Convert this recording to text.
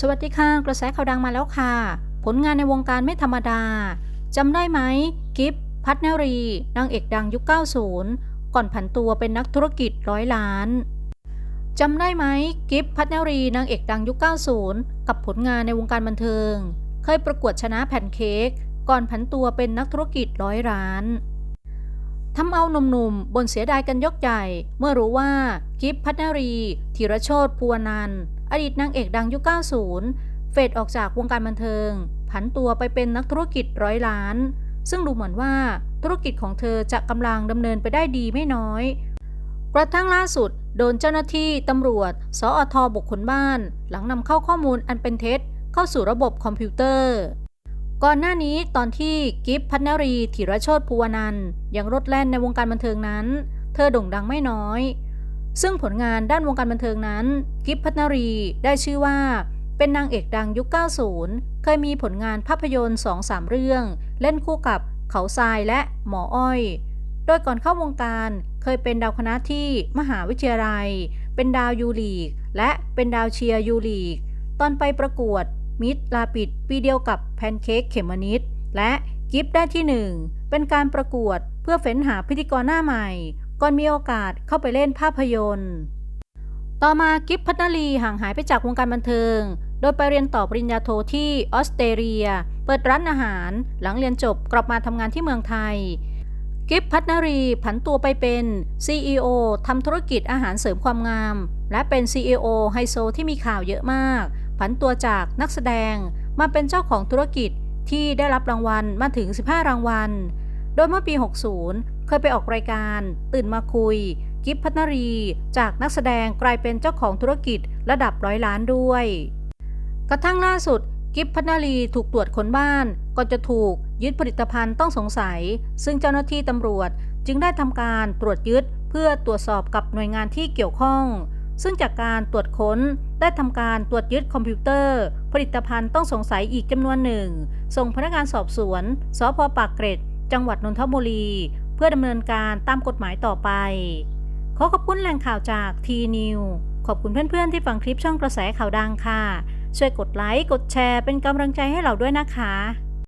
สวัสดีค่ะ กระแสข่าวดังมาแล้วค่ะ ผลงานในวงการไม่ธรรมดาจำได้ไหม กิฟพัฒนรี นางเอกดังยุค 90 ก่อนผันตัวเป็นนักธุรกิจร้อยล้านจำได้ไหม กิฟพัฒนรี นางเอกดังยุค 90 กับผลงานในวงการบันเทิง เคยประกวดชนะแผ่นเค้กก่อนผันตัวเป็นนักธุรกิจร้อยล้านทำเอาหนุ่มๆบนเสียดายกันยกใหญ่ เมื่อรู้ว่ากิฟพัฒนรีธีรโชตภูวนันท์ อดีตนางเอกดังยุค 90 เฟดออกจากวงการบันเทิง ผันตัวไปเป็นนักธุรกิจร้อยล้าน ซึ่งดูเหมือนว่าธุรกิจของเธอจะกำลังดำเนินไปได้ดีไม่น้อย กระทั่งล่าสุด โดนเจ้าหน้าที่ตำรวจ สอทบุคคลบ้าน หลังนำเข้าข้อมูลอันเป็นเท็จ เข้าสู่ระบบคอมพิวเตอร์ ก่อนหน้านี้ตอนที่กิฟพัฒนรี ธีรโชตภูวนันท์ยังรถแล่นในวงการบันเทิงนั้น เธอโด่งดังไม่น้อย ซึ่งผลงานด้านวงการบันเทิงนั้น กิฟพัฒนารีได้ชื่อว่า เป็นนางเอกดังยุค 90 เคยมีผลงานภาพยนตร์ 2-3 เรื่อง เล่นคู่กับเขาทรายและหมออ้อย โดยก่อนเข้าวงการเคยเป็นดาวคณะที่มหาวิทยาลัย เป็นดาวยูลีก และเป็นดาวเชียร์ยูลีก ตอนไปประกวดมิดลาปิดปีเดียวกับแพนเค้กเขมมนิดและกิฟได้ที่หนึ่งเป็นการประกวดเพื่อเฟ้นหาพิธีกรหน้าใหม่ ก่อนมีโอกาสเข้าไปเล่นภาพยนตร์ ต่อมากิฟพัฒนารีห่างหายไปจากวงการบันเทิง โดยไปเรียนต่อปริญญาโทที่ออสเตรเลีย เปิดร้านอาหาร หลังเรียนจบกลับมาทำงานที่เมืองไทย กิฟพัฒนารีผันตัวไปเป็น CEO ทำธุรกิจอาหารเสริมความงาม และเป็น CEO ไฮโซที่มีข่าวเยอะมาก ผันตัวจากนักแสดงมาเป็นเจ้าของธุรกิจที่ได้รับรางวัลมาถึง 15 รางวัล โดยเมื่อปี 60 ยไปออกรายการ ตื่นมาคุย กิฟพัฒนรี จากนักแสดงกลายเป็นเจ้าของธุรกิจระดับร้อยล้านด้วย กระทั่งล่าสุด กิฟพัฒนรีถูกตรวจค้นบ้านก่อนจะถูกยึดผลิตภัณฑ์ต้องสงสัย ซึ่งเจ้าหน้าที่ตำรวจจึงได้ทำการตรวจยึดเพื่อตรวจสอบกับหน่วยงานที่เกี่ยวข้อง ซึ่งจากการตรวจค้นได้ทำการตรวจยึดคอมพิวเตอร์ ผลิตภัณฑ์ต้องสงสัยอีกจำนวนหนึ่ง ส่งพนักงานสอบสวน สพปากเกร็ด จังหวัดนนทบุรี เพื่อดำเนินการตามกฎหมายต่อไป ขอขอบคุณแหล่งข่าวจากทีนิวขอบคุณเพื่อนๆที่ฟังคลิปช่องกระแสข่าวดังค่ะ ช่วยกดไลค์ กดแชร์เป็นกำลังใจให้เราด้วยนะคะ